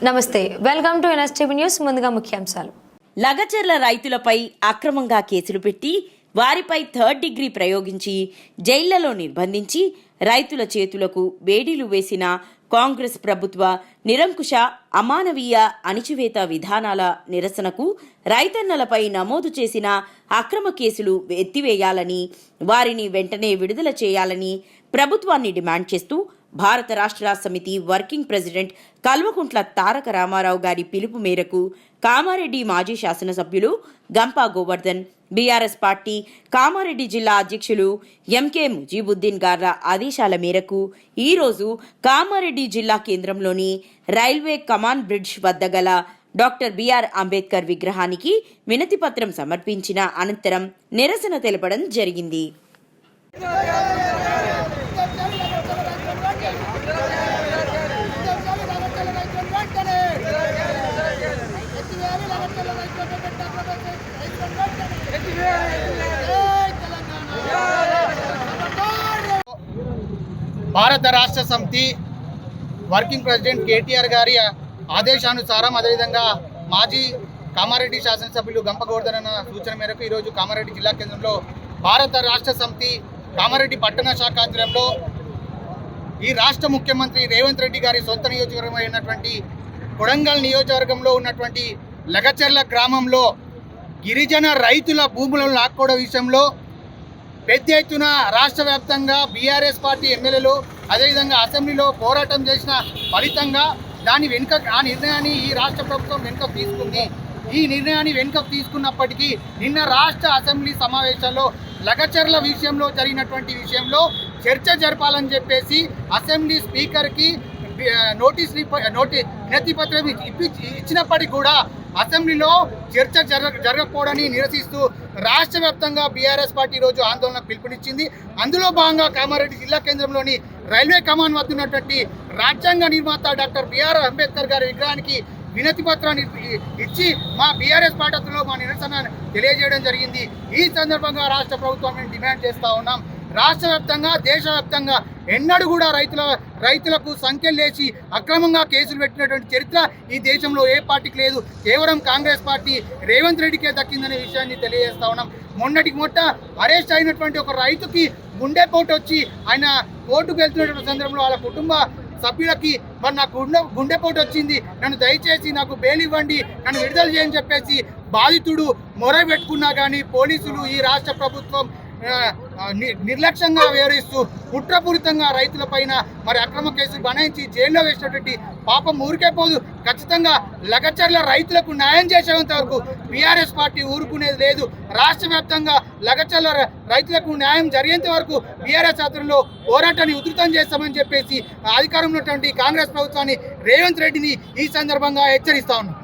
నమస్తే welcome to NSTV news ముందుగా ముఖ్యాంశాలు. లగచర్ల రైతులపై అక్రమంగా కేసులు పెట్టి వారిపై థర్డ్ డిగ్రీ ప్రయోగించి జైళ్ళలో నిర్బంధించి రైతుల చేతులకు వేడిలు వేసిన కాంగ్రెస్ ప్రభుత్వ నిరంకుశ అమానవీయ అణిచివేత విధానాల నిరసనకు రైతన్నలపై నమోదు చేసిన అక్రమ కేసులు ఎత్తివేయాలని వారిని వెంటనే విడుదల చేయాలని ప్రభుత్వాన్ని డిమాండ్ చేస్తూ భారత రాష్ట్ర సమితి వర్కింగ్ ప్రెసిడెంట్ కల్వకుంట్ల తారక రామారావు గారి పిలుపు మేరకు కామారెడ్డి మాజీ శాసనసభ్యులు గంపా గోవర్ధన్ బీఆర్ఎస్ పార్టీ కామారెడ్డి జిల్లా అధ్యక్షులు ఎంకే ముజీబుద్దీన్ గార్ల ఆదేశాల మేరకు ఈరోజు కామారెడ్డి జిల్లా కేంద్రంలోని రైల్వే కమాన్ బ్రిడ్జ్ వద్ద గల డాక్టర్ బిఆర్ అంబేద్కర్ విగ్రహానికి వినతిపత్రం సమర్పించిన అనంతరం నిరసన తెలపడం జరిగింది. భారత రాష్ట్ర సమితి వర్కింగ్ ప్రెసిడెంట్ కేటీఆర్ గారి ఆదేశానుసారం అదేవిధంగా మాజీ కామారెడ్డి శాసనసభ్యులు గంపగోర్ధన్ అన్న సూచన మేరకు ఈరోజు కామారెడ్డి జిల్లా కేంద్రంలో భారత రాష్ట్ర సమితి కామారెడ్డి పట్టణ శాఖ ఆధ్వర్యంలో ఈ రాష్ట్ర ముఖ్యమంత్రి రేవంత్ రెడ్డి గారి సొంత నియోజకవర్గం అయినటువంటి కొడంగల్ నియోజకవర్గంలో ఉన్నటువంటి లగచర్ల గ్రామంలో గిరిజన రైతుల భూములను లాక్కోవడం విషయంలో పెద్ద ఎత్తున రాష్ట్ర వ్యాప్తంగా బీఆర్ఎస్ పార్టీ ఎమ్మెల్యేలు అదేవిధంగా అసెంబ్లీలో పోరాటం చేసిన ఫలితంగా దాని వెనుక ఆ నిర్ణయాన్ని ఈ రాష్ట్ర ప్రభుత్వం వెనుక తీసుకుంది. ఈ నిర్ణయాన్ని వెనుక తీసుకున్నప్పటికీ నిన్న రాష్ట్ర అసెంబ్లీ సమావేశాల్లో లగచర్ల విషయంలో జరిగినటువంటి విషయంలో చర్చ జరపాలని చెప్పేసి అసెంబ్లీ స్పీకర్కి నోటీస్ నోటీ వినతి పత్రం ఇప్పి ఇచ్చినప్పటికీ కూడా అసెంబ్లీలో చర్చ జరగ జరగకపోవడాన్ని నిరసిస్తూ రాష్ట్ర వ్యాప్తంగా బీఆర్ఎస్ పార్టీ ఈరోజు ఆందోళన పిలుపునిచ్చింది. అందులో భాగంగా కామారెడ్డి జిల్లా కేంద్రంలోని రైల్వే కమాండ్ వద్ద ఉన్నటువంటి రాజ్యాంగ నిర్మాత డాక్టర్ బిఆర్ అంబేద్కర్ గారి విగ్రహానికి వినతి పత్రాన్ని ఇచ్చి మా బీఆర్ఎస్ పార్టీలో మా నిరసన తెలియజేయడం జరిగింది. ఈ సందర్భంగా రాష్ట్ర ప్రభుత్వాన్ని డిమాండ్ చేస్తూ ఉన్నాం. రాష్ట్ర వ్యాప్తంగా దేశవ్యాప్తంగా ఎన్నడూ కూడా రైతుల రైతులకు సంఖ్యలేసి అక్రమంగా కేసులు పెట్టినటువంటి చరిత్ర ఈ దేశంలో ఏ పార్టీకి లేదు. కేవలం కాంగ్రెస్ పార్టీ రేవంత్ రెడ్డికే దక్కిందనే విషయాన్ని తెలియజేస్తా ఉన్నాం. మొన్నటికి మొట్ట అరెస్ట్ అయినటువంటి ఒక రైతుకి గుండెపోటు వచ్చి ఆయన కోర్టుకు వెళ్తున్నటువంటి సందర్భంలో వాళ్ళ కుటుంబ సభ్యులకి మరి నాకు గుండె గుండెపోటు వచ్చింది. నన్ను దయచేసి నాకు బెయిల్ ఇవ్వండి నన్ను విడుదల చేయని చెప్పేసి బాధితుడు మొర పెట్టుకున్నా కానీ పోలీసులు ఈ రాష్ట్ర ప్రభుత్వం నిర్లక్ష్యంగా వ్యవహరిస్తూ కుట్రపూరితంగా రైతులపైన మరి అక్రమ కేసులు బనాయించి జైల్లో వేసినటువంటి పాపం ఊరికే పోదు. ఖచ్చితంగా లగచర్ల రైతులకు న్యాయం చేసేంత వరకు బీఆర్ఎస్ పార్టీ ఊరుకునేది లేదు. రాష్ట్ర వ్యాప్తంగా లగచర్ల రైతులకు న్యాయం జరిగేంత వరకు బీఆర్ఎస్ ఆధ్వర్యంలో పోరాటాన్ని ఉధృతం చేస్తామని చెప్పేసి అధికారంలో ఉన్నటువంటి కాంగ్రెస్ ప్రభుత్వాన్ని రేవంత్ రెడ్డిని ఈ సందర్భంగా హెచ్చరిస్తా ఉన్నాం.